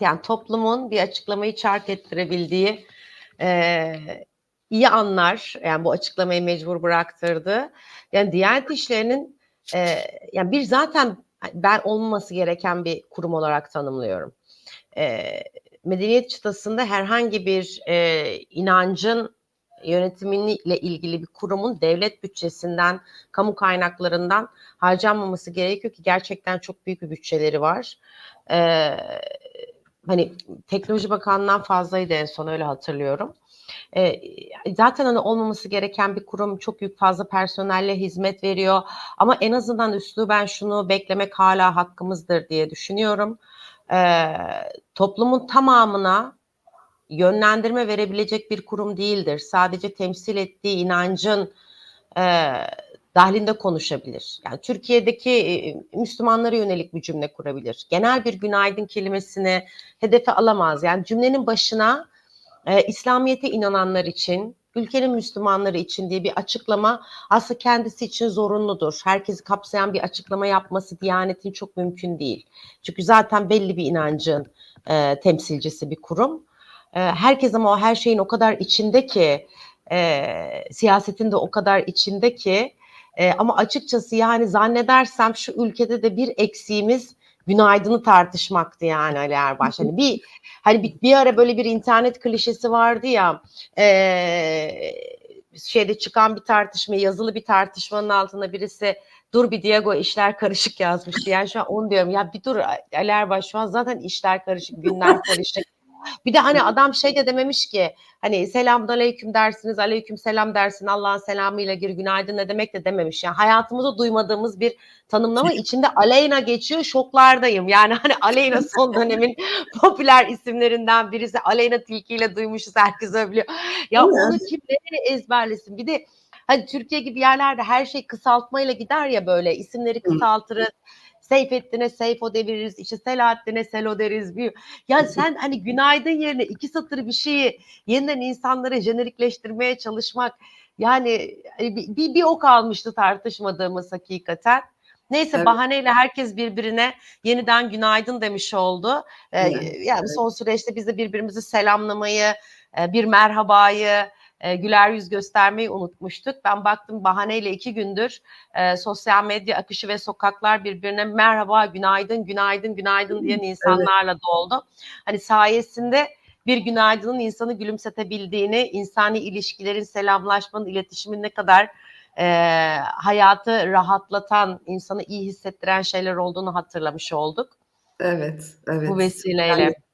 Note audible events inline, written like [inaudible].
Yani toplumun bir açıklamayı çark ettirebildiği eee, iyi anlar. Yani bu açıklamayı mecbur bıraktırdı. Yani Diyanet İşleri'nin eee, yani bir zaten ben olmaması gereken bir kurum olarak tanımlıyorum. Eee, medeniyet çıtasında herhangi bir eee, inancın yönetimiyle ilgili bir kurumun devlet bütçesinden, kamu kaynaklarından harcanmaması gerekiyor ki gerçekten çok büyük bir bütçeleri var. Eee, hani Teknoloji Bakanlığı'ndan fazlaydı en son öyle hatırlıyorum. Eee, zaten hani olmaması gereken bir kurum çok büyük fazla personelle hizmet veriyor ama en azından üsluben şunu beklemek hala hakkımızdır diye düşünüyorum. Eee, toplumun tamamına yönlendirme verebilecek bir kurum değildir. Sadece temsil ettiği inancın eee dahilinde konuşabilir. Yani Türkiye'deki eee, Müslümanlara yönelik bir cümle kurabilir. Genel bir günaydın kelimesini hedefe alamaz. Yani cümlenin başına eee, İslamiyet'e inananlar için, ülkenin Müslümanları için diye bir açıklama aslında kendisi için zorunludur. Herkesi kapsayan bir açıklama yapması Diyanet'in çok mümkün değil. Çünkü zaten belli bir inancın eee, temsilcisi bir kurum. Eee, herkes ama o her şeyin o kadar içinde ki, eee, siyasetin de o kadar içinde ki eee, ama açıkçası yani zannedersem şu ülkede de bir eksiğimiz günaydını tartışmaktı yani Ali Erbaş. Hani bir hani bir, bir ara böyle bir internet klişesi vardı ya eee, şeyde çıkan bir tartışma, yazılı bir tartışmanın altında birisi dur bir Diego işler karışık yazmıştı. Yani şu an onu diyorum ya bir dur Ali Erbaş şu an zaten işler karışık, günler [laughs] karışık. Bir de hani adam şey de dememiş ki hani selamun aleyküm dersiniz, aleyküm selam dersin, Allah'ın selamıyla gir günaydın ne demek de dememiş. Yani hayatımızda duymadığımız bir tanımlama [laughs] içinde Aleyna geçiyor şoklardayım. Yani hani Aleyna son dönemin [laughs] popüler isimlerinden birisi. Aleyna Tilki ile duymuşuz herkes biliyor. Ya onu kim nereye ezberlesin? Bir de hani Türkiye gibi yerlerde her şey kısaltmayla gider ya böyle isimleri kısaltırız. Seyfettin'e Seyfo deviririz, işte Selahattin'e Selo deriz. Bir... Ya sen hani günaydın yerine iki satır bir şeyi yeniden insanlara jenerikleştirmeye çalışmak yani bir, bir, bir ok almıştı tartışmadığımız hakikaten. Neyse Evet. bahaneyle herkes birbirine yeniden günaydın demiş oldu. Ee, Yani, yani evet. son süreçte biz de birbirimizi selamlamayı, e, bir merhabayı, e, güler yüz göstermeyi unutmuştuk. Ben baktım bahaneyle iki gündür e, sosyal medya akışı ve sokaklar birbirine merhaba, günaydın, günaydın, günaydın diyen [laughs] insanlarla doldu. Hani sayesinde bir günaydının insanı gülümsetebildiğini, insani ilişkilerin, selamlaşmanın, iletişimin ne kadar e, hayatı rahatlatan, insanı iyi hissettiren şeyler olduğunu hatırlamış olduk Evet, evet. bu vesileyle. Yani